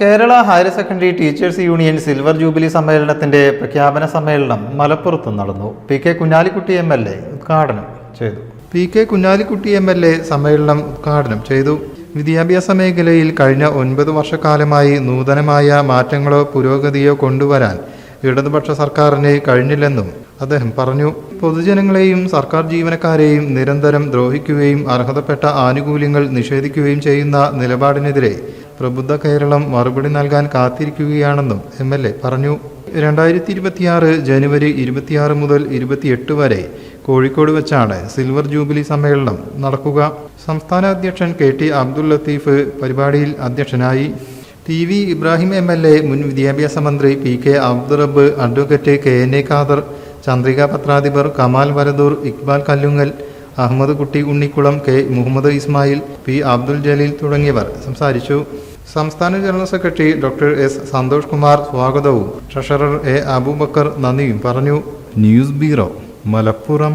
Kerala higher secondary teachers union silver jubilee സമ്മേളനത്തിന്റെ പ്രഖ്യാപന സമ്മേളനം മലപ്പുറത്ത് നടന്നു. P K Kunhalikutty M L A ഉദ്ഘാടനം ചെയ്തു. P K Kunhalikutty M L A സമ്മേളനം ഉദ്ഘാടനം ചെയ്തു. വിദ്യാഭ്യാസ മേഖലയിൽ കഴിഞ്ഞ ഒൻപത് വർഷക്കാലമായി നൂതനമായ മാറ്റങ്ങളോ പുരോഗതിയോ കൊണ്ടുവരാൻ ഇടതുപക്ഷ സർക്കാരിന് കഴിഞ്ഞില്ലെന്നും അദ്ദേഹം പറഞ്ഞു. പൊതുജനങ്ങളെയും സർക്കാർ ജീവനക്കാരെയും നിരന്തരം ദ്രോഹിക്കുകയും അർഹതപ്പെട്ട ആനുകൂല്യങ്ങൾ നിഷേധിക്കുകയും ചെയ്യുന്ന നിലപാടിനെതിരെ പ്രബുദ്ധ കേരളം മറുപടി നൽകാൻ കാത്തിരിക്കുകയാണെന്നും എം എൽ എ പറഞ്ഞു. രണ്ടായിരത്തി ഇരുപത്തിയാറ് ജനുവരി ഇരുപത്തിയാറ് മുതൽ ഇരുപത്തിയെട്ട് വരെ കോഴിക്കോട് വെച്ചാണ് സിൽവർ ജൂബിലി സമ്മേളനം നടക്കുക. സംസ്ഥാന അധ്യക്ഷൻ കെ ടി അബ്ദുൽ ലത്തീഫ് പരിപാടിയിൽ അധ്യക്ഷനായി. T V Ibrahim M L A മുൻ വിദ്യാഭ്യാസ മന്ത്രി P K Abdurabb advocate K N A Khader Chandrika പത്രാധിപർ Kamal Varadoor Iqbal Kallungal Ahammed Kutty Unnikulam K Muhammed Ismail P Abdul Jaleel തുടങ്ങിയവർ സംസാരിച്ചു. സംസ്ഥാന general secretary doctor S Santhosh Kumar സ്വാഗതവും. ട്രഷറർ എ അബൂബക്കർ നന്ദിയും പറഞ്ഞു. News bureau Malappuram.